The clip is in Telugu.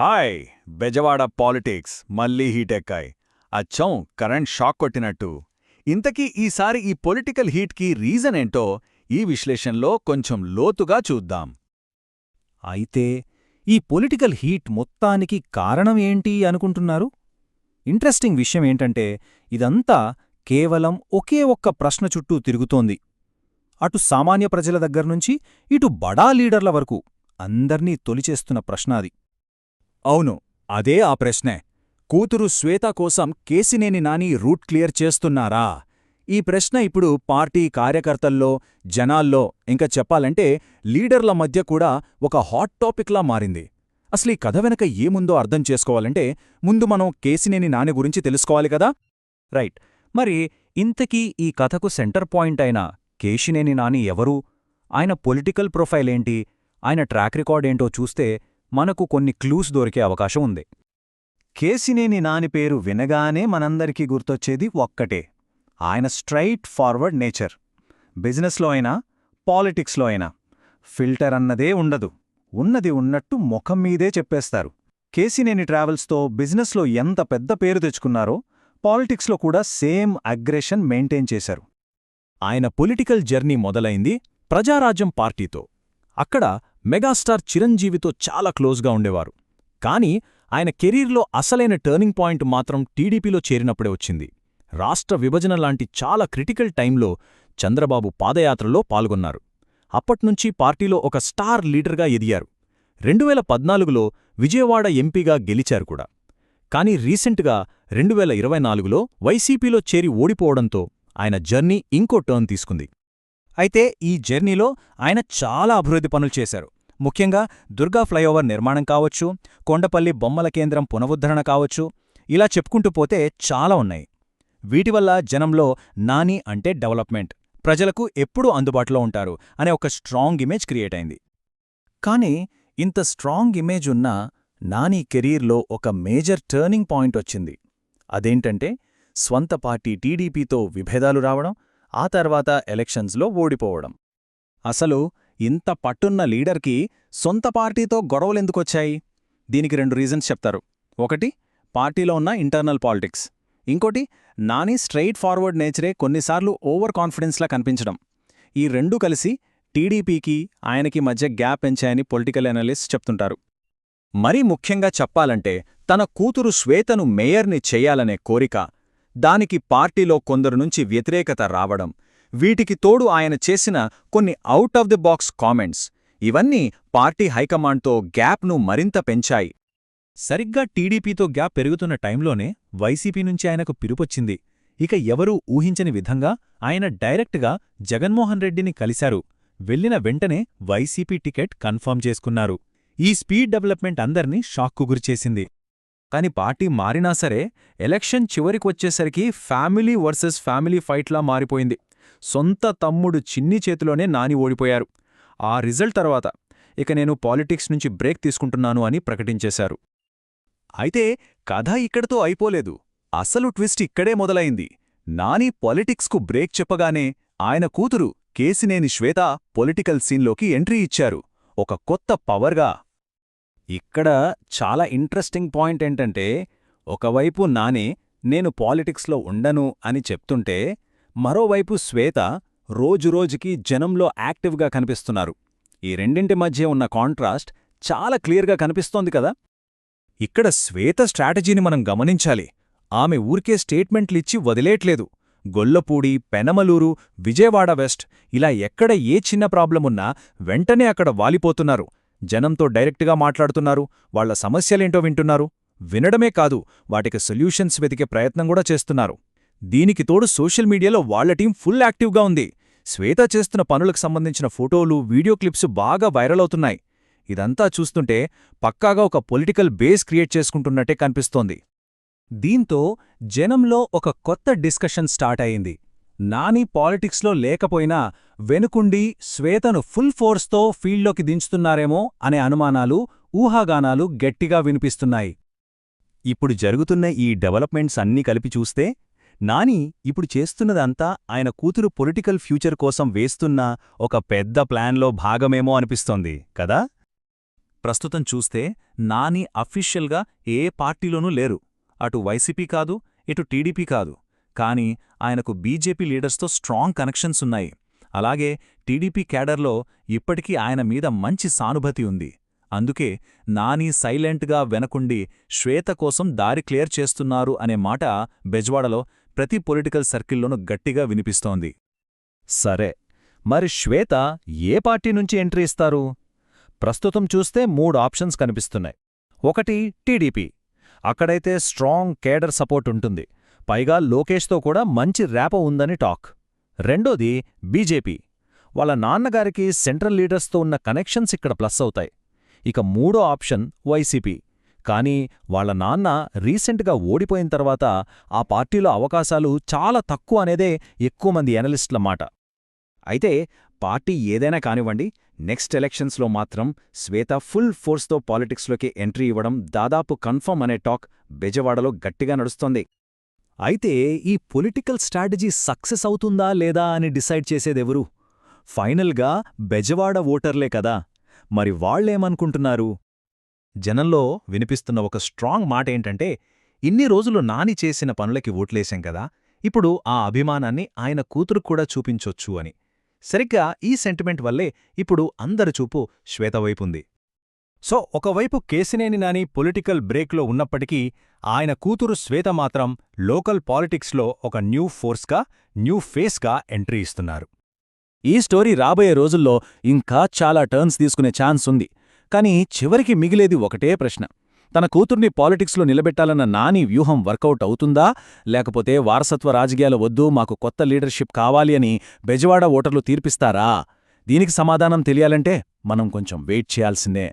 హాయ్ బెజవాడ పాలిటిక్స్ మళ్ళీ హీటెక్కాయ్ అచ్చం కరెంట్ షాక్ కొట్టినట్టు. ఇంతకీ ఈసారి ఈ పొలిటికల్ హీట్కి రీజన్ ఏంటో ఈ విశ్లేషణలో కొంచెం లోతుగా చూద్దాం. అయితే ఈ పొలిటికల్ హీట్ మొత్తానికి కారణం ఏంటి అనుకుంటున్నారు? ఇంట్రెస్టింగ్ విషయం ఏంటంటే ఇదంతా కేవలం ఒకే ఒక్క ప్రశ్న చుట్టూ తిరుగుతోంది. అటు సామాన్య ప్రజల దగ్గర్నుంచి ఇటు బడా లీడర్ల వరకు అందర్నీ తొలిచేస్తున్న ప్రశ్నాది అవును అదే ఆ ప్రశ్నే. కూతురు శ్వేత కోసం కేసినేని నాని రూట్ క్లియర్ చేస్తున్నారా? ఈ ప్రశ్న ఇప్పుడు పార్టీ కార్యకర్తల్లో జనాల్లో ఇంకా చెప్పాలంటే లీడర్ల మధ్య కూడా ఒక హాట్ టాపిక్లా మారింది. అసలీ కథ వెనక ఏముందో అర్థం చేసుకోవాలంటే ముందు మనం కేసినేని నాని గురించి తెలుసుకోవాలి కదా? రైట్. మరి ఇంతకీ ఈ కథకు సెంటర్ పాయింట్ అయిన కేశినేని నాని ఎవరు? ఆయన పొలిటికల్ ప్రొఫైల్ ఏంటి ఆయన ట్రాక్ రికార్డ్ ఏంటో చూస్తే మనకు కొన్ని క్లూస్ దొరికే అవకాశం ఉంది. కేసినేని నాని పేరు వినగానే మనందరికీ గుర్తొచ్చేది ఒక్కటే. ఆయన స్ట్రైట్ ఫార్వర్డ్ నేచర్. బిజినెస్లో అయినా పాలిటిక్స్లో అయినా ఫిల్టర్ అన్నదే ఉండదు. ఉన్నది ఉన్నట్టు ముఖం మీదే చెప్పేస్తారు. కేసినేని ట్రావెల్స్తో బిజినెస్లో ఎంత పెద్ద పేరు తెచ్చుకున్నారో పాలిటిక్స్లో కూడా సేమ్ అగ్రెషన్ మెయింటైన్ చేశారు. ఆయన పొలిటికల్ జర్నీ మొదలైంది ప్రజారాజ్యం పార్టీతో. అక్కడ మెగాస్టార్ చిరంజీవితో చాలా క్లోజ్గా ఉండేవారు. కానీ ఆయన కెరీర్లో అసలైన టర్నింగ్ పాయింట్ మాత్రం టీడీపీలో చేరినప్పుడే వచ్చింది. రాష్ట్ర విభజన లాంటి చాలా క్రిటికల్ టైంలో చంద్రబాబు పాదయాత్రలో పాల్గొన్నారు. అప్పట్నుంచి పార్టీలో ఒక స్టార్ లీడర్గా ఎదిగారు. రెండువేల పద్నాలుగులో విజయవాడ ఎంపీగా గెలిచారు కూడా. కానీ రీసెంట్గా రెండువేల ఇరవై నాలుగులో వైసీపీలో చేరి ఓడిపోవడంతో ఆయన జర్నీ ఇంకో టర్న్ తీసుకుంది. అయితే ఈ జర్నీలో ఆయన చాలా అభివృద్ధి పనులు చేశారు. ముఖ్యంగా దుర్గా ఫ్లైఓవర్ నిర్మాణం కావచ్చు కొండపల్లి బొమ్మల కేంద్రం పునరుద్ధరణ కావచ్చు ఇలా చెప్పుకుంటూ పోతే చాలా ఉన్నాయి. వీటివల్ల జనంలో నాని అంటే డెవలప్మెంట్ ప్రజలకు ఎప్పుడూ అందుబాటులో ఉంటారు అనే ఒక స్ట్రాంగ్ ఇమేజ్ క్రియేట్ అయింది. కానీ ఇంత స్ట్రాంగ్ ఇమేజ్ ఉన్న నాని కెరీర్లో ఒక మేజర్ టర్నింగ్ పాయింట్ వచ్చింది. అదేంటంటే స్వంత పార్టీ టీడీపీతో విభేదాలు రావడం ఆ తర్వాత ఎలక్షన్స్లో ఓడిపోవడం. అసలు ఇంత పట్టున్న లీడర్కి సొంత పార్టీతో గొడవలెందుకొచ్చాయి? దీనికి రెండు రీజన్స్ చెప్తారు. ఒకటి పార్టీలో ఉన్న ఇంటర్నల్ పాలిటిక్స్. ఇంకోటి నాని స్ట్రెయిట్ ఫార్వర్డ్ నేచరే కొన్నిసార్లు ఓవర్ కాన్ఫిడెన్స్లా కనిపించడం. ఈ రెండూ కలిసి టీడీపీకి ఆయనకి మధ్య గ్యాప్ పెంచాయని పొలిటికల్ అనలిస్ట్ చెప్తుంటారు. మరీ ముఖ్యంగా చెప్పాలంటే తన కూతురు శ్వేతను మేయర్ని చెయ్యాలనే కోరిక దానికి పార్టీలో కొందరు నుంచి వ్యతిరేకత రావడం వీటికి తోడు ఆయన చేసిన కొన్ని out of the box comments ఇవన్నీ పార్టీ హైకమాండ్తో గ్యాప్ను మరింత పెంచాయి. సరిగ్గా టీడీపీతో గ్యాప్ పెరుగుతున్న టైంలోనే వైసీపీ నుంచి ఆయనకు పిలుపొచ్చింది. ఇక ఎవరూ ఊహించని విధంగా ఆయన డైరెక్ట్గా జగన్మోహన్ రెడ్డిని కలిశారు. వెళ్ళిన వెంటనే వైసీపీ టికెట్ కన్ఫర్మ్ చేసుకున్నారు. ఈ స్పీడ్ డెవలప్మెంట్ అందర్నీ షాక్కు గురిచేసింది. కాని పార్టీ మారినా సరే ఎలక్షన్ చివరికొచ్చేసరికి ఫ్యామిలీ వర్సెస్ ఫ్యామిలీ ఫైట్లా మారిపోయింది. సొంత తమ్ముడు చిన్ని చేతిలోనే నాని ఓడిపోయారు. ఆ రిజల్ట్ తర్వాత ఇక నేను పాలిటిక్స్ నుంచి బ్రేక్ తీసుకుంటున్నాను అని ప్రకటించేశారు. అయితే కథ ఇక్కడితో అయిపోలేదు. అసలు ట్విస్ట్ ఇక్కడే మొదలైంది. నాని పాలిటిక్స్కు బ్రేక్ చెప్పగానే ఆయన కూతురు కేసినేని శ్వేత పొలిటికల్ సీన్లోకి ఎంట్రీ ఇచ్చారు. ఒక కొత్త పవర్గా ఇక్కడ చాలా ఇంట్రెస్టింగ్ పాయింట్ ఏంటంటే ఒకవైపు నాని నేను పాలిటిక్స్లో ఉండను అని చెప్తుంటే మరోవైపు శ్వేత రోజురోజుకి జనంలో యాక్టివ్గా కనిపిస్తున్నారు. ఈ రెండింటి మధ్య ఉన్న కాంట్రాస్ట్ చాలా క్లియర్గా కనిపిస్తోంది కదా? ఇక్కడ శ్వేత స్ట్రాటజీని మనం గమనించాలి. ఆమె ఊరికే స్టేట్మెంట్లిచ్చి వదిలేట్లేదు. గొల్లపూడి పెనమలూరు విజయవాడ వెస్ట్ ఇలా ఎక్కడ ఏ చిన్న ప్రాబ్లమున్నా వెంటనే అక్కడ వాలిపోతున్నారు. జనంతో డైరెక్ట్గా మాట్లాడుతున్నారు. వాళ్ళ సమస్యలేంటో వింటున్నారు. వినడమే కాదు వాటికి సొల్యూషన్స్ వెతికే ప్రయత్నం కూడా చేస్తున్నారు. దీనికి తోడు సోషల్ మీడియాలో వాళ్ళ టీం ఫుల్ యాక్టివ్గా ఉంది. శ్వేత చేస్తున్న పనులకు సంబంధించిన ఫోటోలు వీడియో క్లిప్స్ బాగా వైరల్ అవుతున్నాయి. ఇదంతా చూస్తుంటే పక్కాగా ఒక పొలిటికల్ బేస్ క్రియేట్ చేసుకుంటున్నట్టే కనిపిస్తోంది. దీంతో జనంలో ఒక కొత్త డిస్కషన్ స్టార్ట్ అయింది. నాని పాలిటిక్స్లో లేకపోయినా వెనుకుండి శ్వేతను ఫుల్ ఫోర్స్తో ఫీల్డ్లోకి దించుతున్నారేమో అనే అనుమానాలు ఊహాగానాలు గట్టిగా వినిపిస్తున్నాయి. ఇప్పుడు జరుగుతున్న ఈ డెవలప్మెంట్స్ అన్నీ కలిపి చూస్తే నాని ఇప్పుడు చేస్తున్నదంతా ఆయన కూతురు పొలిటికల్ ఫ్యూచర్ కోసం వేస్తున్న ఒక పెద్ద ప్లాన్లో భాగమేమో అనిపిస్తోంది కదా? ప్రస్తుతం చూస్తే నాని అఫీషియల్గా ఏ పార్టీలోనూ లేరు. అటు వైసీపీ కాదు ఇటు టీడీపీ కాదు. కానీ ఆయనకు బీజేపీ లీడర్స్తో స్ట్రాంగ్ కనెక్షన్స్ ఉన్నాయి. అలాగే టీడీపీ క్యాడర్లో ఇప్పటికీ ఆయన మీద మంచి సానుభతి ఉంది. అందుకే నాని సైలెంట్గా వెనకుండి శ్వేత కోసం దారి క్లియర్ చేస్తున్నారు అనే మాట బెజ్వాడలో ప్రతి పొలిటికల్ సర్కిల్లోనూ గట్టిగా వినిపిస్తోంది. సరే మరి శ్వేత ఏ పార్టీ నుంచి ఎంట్రీ ఇస్తారు? ప్రస్తుతం చూస్తే మూడు ఆప్షన్స్ కనిపిస్తున్నాయి. ఒకటి టీడీపీ. అక్కడైతే స్ట్రాంగ్ కేడర్ సపోర్ట్ ఉంటుంది. పైగా లోకేష్తో కూడా మంచి ర్యాప ఉందని టాక్. రెండోది బీజేపీ. వాళ్ళ నాన్నగారికి సెంట్రల్ లీడర్స్తో ఉన్న కనెక్షన్స్ ఇక్కడ ప్లస్ అవుతాయి. ఇక మూడో ఆప్షన్ వైసీపీ. కానీ వాళ్ళ నాన్న రీసెంట్గా ఓడిపోయిన తర్వాత ఆ పార్టీలో అవకాశాలు చాలా తక్కువ అనేదే ఎక్కువ మంది ఎనలిస్టుల మాట. అయితే పార్టీ ఏదైనా కానివ్వండి నెక్స్ట్ ఎలక్షన్స్లో మాత్రం శ్వేత ఫుల్ ఫోర్స్తో పాలిటిక్స్లోకి ఎంట్రీ ఇవ్వడం దాదాపు కన్ఫర్మ్ అనే టాక్ బెజవాడలో గట్టిగా నడుస్తోంది. అయితే ఈ పొలిటికల్ స్ట్రాటజీ సక్సెస్ అవుతుందా లేదా అని డిసైడ్ చేసేదెవరు? ఫైనల్గా బెజవాడ ఓటర్లే కదా. మరి వాళ్ళేమనుకుంటున్నారు జనంలో వినిపిస్తున్న ఒక స్ట్రాంగ్ మాట ఏంటంటే ఇన్ని రోజులు నాని చేసిన పనులకి ఓట్లేశాం కదా ఇప్పుడు ఆ అభిమానాన్ని ఆయన కూతురు కూడా చూపించొచ్చు అని. సరిగ్గా ఈ సెంటిమెంట్ వల్లే ఇప్పుడు అందరి చూపు శ్వేతవైపుంది. సో ఒకవైపు కేసినేని నాని పొలిటికల్ బ్రేక్లో ఉన్నప్పటికీ ఆయన కూతురు శ్వేత మాత్రం లోకల్ పాలిటిక్స్లో ఒక న్యూ ఫోర్స్గా న్యూ ఫేస్గా ఎంట్రీ ఇస్తున్నారు. ఈ స్టోరీ రాబోయే రోజుల్లో ఇంకా చాలా టర్న్స్ తీసుకునే ఛాన్స్ ఉంది. కానీ చివరికి మిగిలేది ఒకటే ప్రశ్న. తన కూతుర్ని పాలిటిక్స్లో నిలబెట్టాలన్న నాని వ్యూహం వర్కౌట్ అవుతుందా? లేకపోతే వారసత్వ రాజకీయాలు వద్దు మాకు కొత్త లీడర్షిప్ కావాలి అని బెజవాడ ఓటర్లు తీర్పిస్తారా? దీనికి సమాధానం తెలియాలంటే మనం కొంచెం వెయిట్ చేయాల్సిందే.